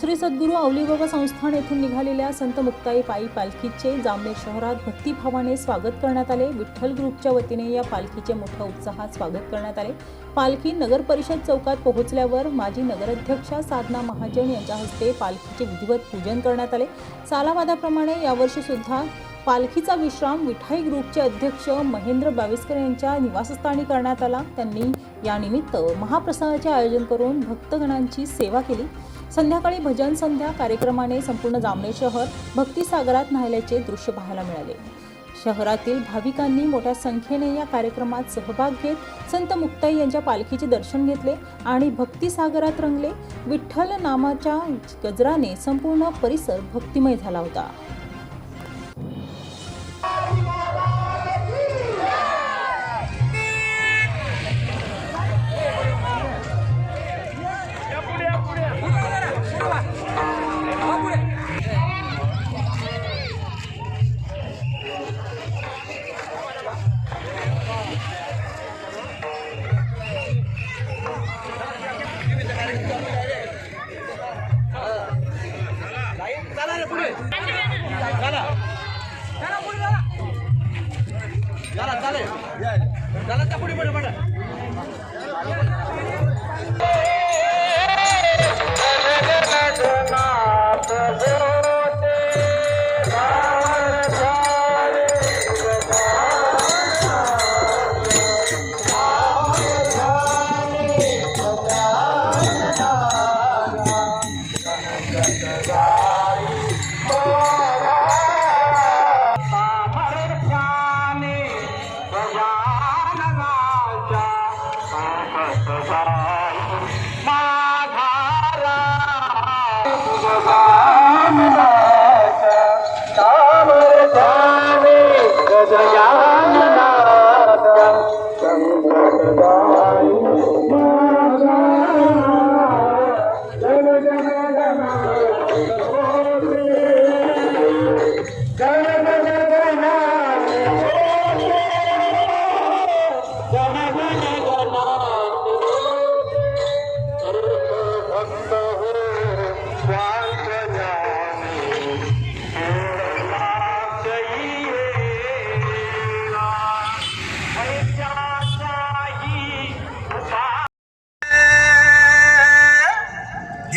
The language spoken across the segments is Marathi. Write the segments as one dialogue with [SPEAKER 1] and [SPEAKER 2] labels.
[SPEAKER 1] श्री सद्गुरू औलीबाबा संस्थान येथून निघालेल्या संत मुक्ताई पायी पालखीचे जामनेर शहरात भक्तिभावाने स्वागत करण्यात आले. विठ्ठल ग्रुपच्या वतीने या पालखीचे मोठ्या उत्साहात स्वागत करण्यात आले. पालखी नगर परिषद चौकात पोहोचल्यावर माजी नगराध्यक्षा साधना महाजन यांच्या हस्ते पालखीचे विधिवत पूजन करण्यात आले. सालावादाप्रमाणे यावर्षी सुद्धा पालखीचा विश्राम विठाई ग्रुपचे अध्यक्ष महेंद्र बाविस्कर यांच्या निवासस्थानी करण्यात आला. त्यांनी यानिमित्त महाप्रसादाचे आयोजन करून भक्तगणांची सेवा केली. संध्याकाळी भजन संध्या कार्यक्रमाने संपूर्ण जामणे शहर भक्तिसागरात न्हायल्याचे दृश्य पाहायला मिळाले. शहरातील भाविकांनी मोठ्या संख्येने या कार्यक्रमात सहभाग घेत संत मुक्ताई यांच्या पालखीचे दर्शन घेतले आणि भक्तिसागरात रंगले. विठ्ठल नामाच्या गजराने संपूर्ण परिसर भक्तिमय झाला होता.
[SPEAKER 2] सामर्थ्याने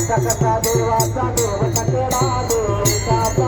[SPEAKER 3] ಸಕಸ ದೇವ
[SPEAKER 2] ದೇವ ಕಟ್ಟಡಾ ದೇವ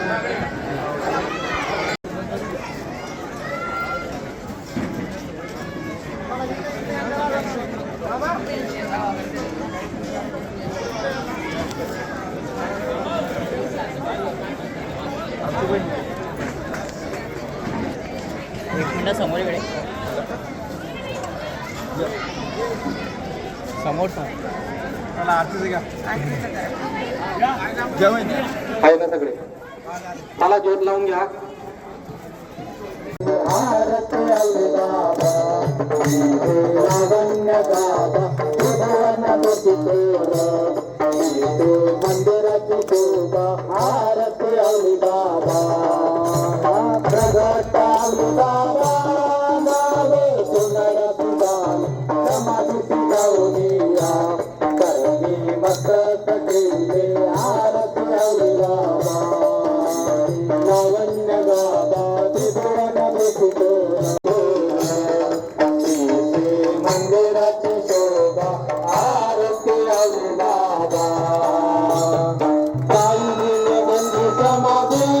[SPEAKER 2] आहे ना सगळे. मला जोत लावून घ्या. मंदिराची शोभा आरती बाबा बाबा
[SPEAKER 1] Ramadan.